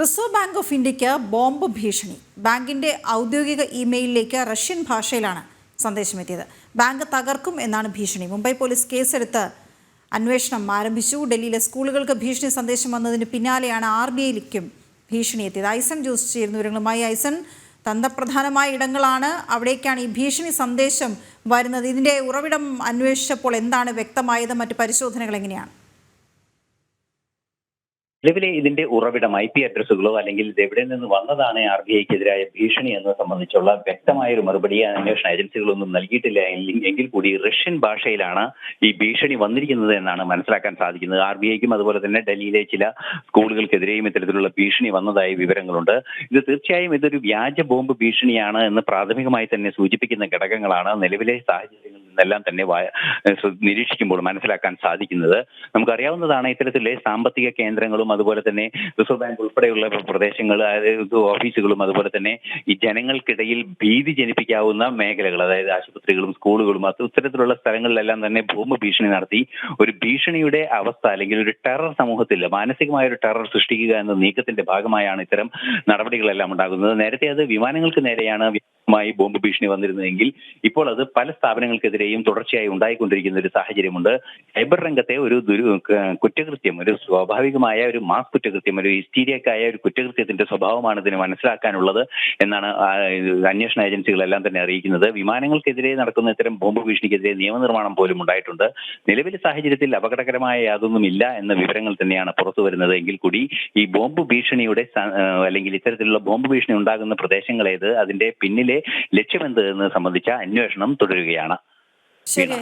Reserve bank of ഇന്ത്യയ്ക്ക് bomb ഭീഷണി. ബാങ്കിന്റെ ഔദ്യോഗിക ഇമെയിലിലേക്ക് റഷ്യൻ ഭാഷയിലാണ് സന്ദേശമെത്തിയത്. ബാങ്ക് തകർക്കും എന്നാണ് ഭീഷണി. മുംബൈ പോലീസ് കേസെടുത്ത് അന്വേഷണം ആരംഭിച്ചു. ഡൽഹിയിലെ സ്കൂളുകൾക്ക് ഭീഷണി സന്ദേശം വന്നതിന് പിന്നാലെയാണ് ആർ ബി ഐയിലേക്കും ഭീഷണി എത്തിയത്. ഐസൺ ജോസ് ചേരുന്ന വിവരങ്ങളുമായി ഐസൺ തന്ത്രപ്രധാനമായ ഇടങ്ങളാണ്. അവിടേക്കാണ് ഈ ഭീഷണി സന്ദേശം വരുന്നത്. ഇതിന്റെ ഉറവിടം അന്വേഷിച്ചപ്പോൾ എന്താണ് വ്യക്തമായത്? മറ്റ് പരിശോധനകൾ എങ്ങനെയാണ്? നിലവിലെ ഇതിന്റെ ഉറവിടം ഐ പി അഡ്രസ്സുകളോ അല്ലെങ്കിൽ ഇത് എവിടെ നിന്ന് വന്നതാണ് ആർ ബി ഐക്കെതിരായ ഭീഷണി എന്നത് സംബന്ധിച്ചുള്ള വ്യക്തമായ ഒരു മറുപടി അന്വേഷണ ഏജൻസികളൊന്നും നൽകിയിട്ടില്ല. എങ്കിൽ- കൂടി റഷ്യൻ ഭാഷയിലാണ് ഈ ഭീഷണി വന്നിരിക്കുന്നത് എന്നാണ് മനസ്സിലാക്കാൻ സാധിക്കുന്നത്. ആർ ബി ഐക്കും അതുപോലെ തന്നെ ഡൽഹിയിലെ ചില സ്കൂളുകൾക്കെതിരെയും ഇത്തരത്തിലുള്ള ഭീഷണി വന്നതായി വിവരങ്ങളുണ്ട്. ഇത് തീർച്ചയായും ഇതൊരു വ്യാജ ബോംബ് ഭീഷണിയാണ് എന്ന് പ്രാഥമികമായി തന്നെ സൂചിപ്പിക്കുന്ന ഘടകങ്ങളാണ്. നിലവിലെ സാഹചര്യങ്ങളിൽ നിന്നെല്ലാം തന്നെ നിരീക്ഷിക്കുമ്പോൾ മനസ്സിലാക്കാൻ സാധിക്കുന്നത്. നമുക്കറിയാവുന്നതാണ് ഇത്തരത്തിലെ സാമ്പത്തിക കേന്ദ്രങ്ങളും അതുപോലെ തന്നെ റിസർവ് ബാങ്ക് ഉൾപ്പെടെയുള്ള പ്രദേശങ്ങൾ അതായത് ഓഫീസുകളും അതുപോലെ തന്നെ ഈ ജനങ്ങൾക്കിടയിൽ ഭീതി ജനിപ്പിക്കാവുന്ന മേഖലകൾ അതായത് ആശുപത്രികളും സ്കൂളുകളും അത് ഇത്തരത്തിലുള്ള സ്ഥലങ്ങളിലെല്ലാം തന്നെ ഭൂമി ഭീഷണി നടത്തി ഒരു ഭീഷണിയുടെ അവസ്ഥ അല്ലെങ്കിൽ ഒരു ടെറർ സമൂഹത്തിൽ മാനസികമായ ഒരു ടെറർ സൃഷ്ടിക്കുക എന്ന നീക്കത്തിന്റെ ഭാഗമായാണ് ഇത്തരം നടപടികളെല്ലാം ഉണ്ടാകുന്നത്. നേരത്തെ അത് വിമാനങ്ങൾക്ക് നേരെയാണ് മായി ബോംബ് ഭീഷണി വന്നിരുന്നെങ്കിൽ ഇപ്പോൾ അത് പല സ്ഥാപനങ്ങൾക്കെതിരെയും തുടർച്ചയായി ഉണ്ടായിക്കൊണ്ടിരിക്കുന്ന ഒരു സാഹചര്യമുണ്ട്. സൈബർ രംഗത്തെ ഒരു ദുരു കുറ്റകൃത്യം ഒരു സ്വാഭാവികമായ ഒരു മാസ് കുറ്റകൃത്യം ഒരു ഹിസ്റ്റീരിയക്കായ ഒരു കുറ്റകൃത്യത്തിന്റെ സ്വഭാവമാണ് ഇതിന് മനസ്സിലാക്കാനുള്ളത് എന്നാണ് അന്വേഷണ ഏജൻസികളെല്ലാം തന്നെ അറിയിക്കുന്നത്. വിമാനങ്ങൾക്കെതിരെ നടക്കുന്ന ഇത്തരം ബോംബ് ഭീഷണിക്കെതിരെ നിയമനിർമ്മാണം പോലും ഉണ്ടായിട്ടുണ്ട്. നിലവിലെ സാഹചര്യത്തിൽ അപകടകരമായ യാതൊന്നും ഇല്ല എന്ന വിവരങ്ങൾ തന്നെയാണ് പുറത്തു വരുന്നത്. എങ്കിൽ കൂടി ഈ ബോംബ് ഭീഷണിയുടെ അല്ലെങ്കിൽ ഇത്തരത്തിലുള്ള ബോംബ് ഭീഷണി ഉണ്ടാകുന്ന പ്രദേശങ്ങളേത് അതിന്റെ പിന്നിലെ ലക്ഷ്യമെന്ത് എന്ന് സംബന്ധിച്ച അന്വേഷണം തുടരുകയാണ്. ശരി